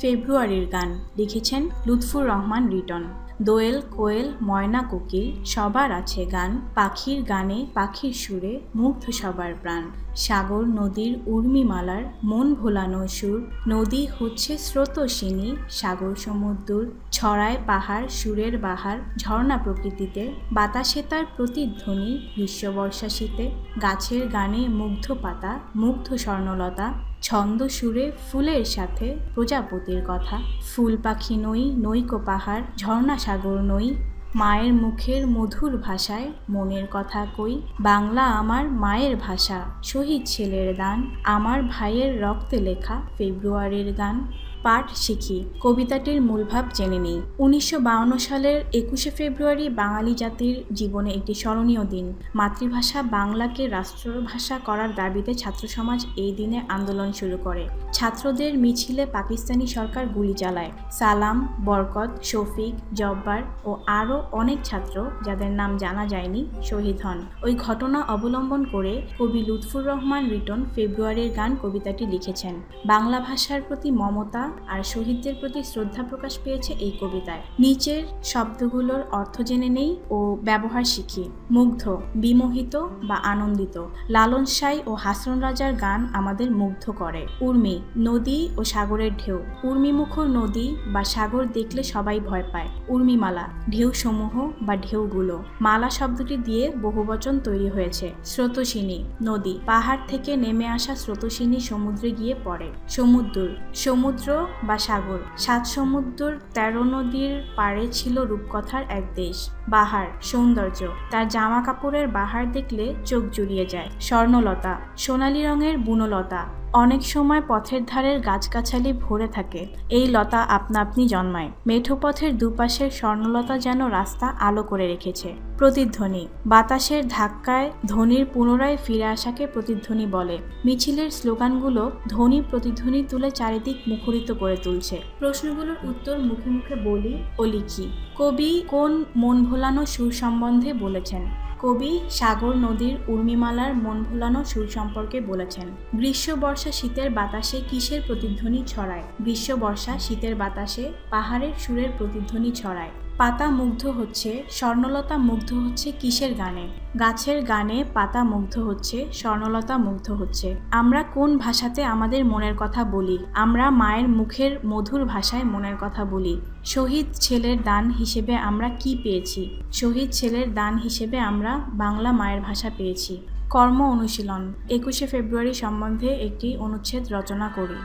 ফেব্রুয়ারির গান লিখেছেন লুৎফুর রহমান রিটন দোয়েল, কোয়েল, ময়না কোকিল, সবার আছে গান, পাখির গানে পাখির সুরে মুগ্ধ সবার প্রাণ। সাগর, নদীর উর্মিমালার মন ভোলানো সুর, নদী হচ্ছে স্রোতসিনী, সাগর সমুদ্র ছড়ায় পাহাড়, সুরের বাহার, ঝর্ণা প্রকৃতিতে, বাতাসে তার প্রতিধ্বনি গ্রীষ্ম বর্ষা শীতে, গাছের গানে মুগ্ধ পাতা, মুগ্ধ স্বর্ণলতা ছন্দ সুরে ফুলের সাথে প্রজাপতির কথা। ফুল পাখি নই, নৈক পাহাড়, ঝর্ণা সাগর নই। মায়ের মুখের মধুর ভাষায় মনের কথা কই। বাংলা আমার মায়ের ভাষা, শহীদ ছেলের দান আমার ভাইয়ের রক্তে লেখা ফেব্রুয়ারির গান। পাঠ শিখি, কবিতাটির মূলভাব জেনে নিই। উনিশশো সালের একুশে ফেব্রুয়ারি বাঙালি জাতির জীবনে একটি স্মরণীয় দিন। মাতৃভাষা বাংলাকে রাষ্ট্রভাষা করার দাবিতে ছাত্র সমাজ এই দিনে আন্দোলন শুরু করে। ছাত্রদের মিছিলে পাকিস্তানি সরকার গুলি চালায়। সালাম, বরকত, শফিক, জব্বার ও আরও অনেক ছাত্র যাদের নাম জানা যায়নি, শহীদ হন। ওই ঘটনা অবলম্বন করে কবি লুৎফুর রহমান রিটন ফেব্রুয়ারির গান কবিতাটি লিখেছেন। বাংলা ভাষার প্রতি মমতা আর শহীদদের প্রতি শ্রদ্ধা প্রকাশ পেয়েছে এই কবিতায়। নিচের শব্দগুলোর অর্থ জেনে নেই ও ব্যবহার শিখি। মুগ্ধ, বিমোহিত বা আনন্দিত। লালন সাই ও হাসন রাজার গান আমাদের মুগ্ধ করে। উর্মি, নদী ও সাগরের ঢেউ। উর্মিমুখর নদী বা সাগর দেখলে সবাই ভয় পায়। উর্মিমালা ঢেউ সমূহ বা ঢেউগুলো। মালা শব্দটি দিয়ে বহুবচন তৈরি হয়েছে। স্রোতসিনী, নদী। পাহাড় থেকে নেমে আসা স্রোতসিনী সমুদ্রে গিয়ে পড়ে। সমুদ্র সমুদ্র বা সাগর। সাত সমুদ্র তেরো নদীর পাড়ে ছিল রূপকথার এক দেশ, বাহার, সৌন্দর্য। তার জামা কাপড়ের বাহার দেখলে চোখ জুড়িয়ে যায়। স্বর্ণলতা, সোনালি রঙের বুনলতা। অনেক সময় পথের ধারের গাছগাছালি ভরে থাকে। এই লতা আপনা আপনি জন্মায়। মেঠো পথের দুপাশের স্বর্ণলতা যেন রাস্তা আলো করে রেখেছে। প্রতিধ্বনি। বাতাসের ধাক্কায় ধ্বনির পুনরায় ফিরে আসাকে প্রতিধ্বনি বলে। মিছিলের স্লোগানগুলো ধ্বনি প্রতিধ্বনি তুলে চারিদিক মুখরিত করে তুলছে। প্রশ্নগুলোর উত্তর মুখে মুখে বলি ও লিখি। কবি কোন মন ভোলানো সুর সম্বন্ধে বলেছেন। কবি সাগর নদীর উর্মিমালার মন ভোলানো সুর সম্পর্কে বলেছেন গ্রীষ্ম বর্ষা শীতের বাতাসে কিসের প্রতিধ্বনি ছড়ায়? গ্রীষ্ম বর্ষা শীতের বাতাসে পাহাড়ের সুরের প্রতিধ্বনি ছড়ায়। পাতা মুগ্ধ হচ্ছে, স্বর্ণলতা মুগ্ধ হচ্ছে কিসের গানে? গাছের গানে পাতা মুগ্ধ হচ্ছে, স্বর্ণলতা মুগ্ধ হচ্ছে। আমরা কোন ভাষাতে আমাদের মনের কথা বলি? আমরা মায়ের মুখের মধুর ভাষায় মনের কথা বলি। শহীদ ছেলের দান হিসেবে আমরা কি পেয়েছি? শহীদ ছেলের দান হিসেবে আমরা বাংলা মায়ের ভাষা পেয়েছি। কর্ম অনুশীলন, একুশে ফেব্রুয়ারি সম্বন্ধে একটি অনুচ্ছেদ রচনা করি।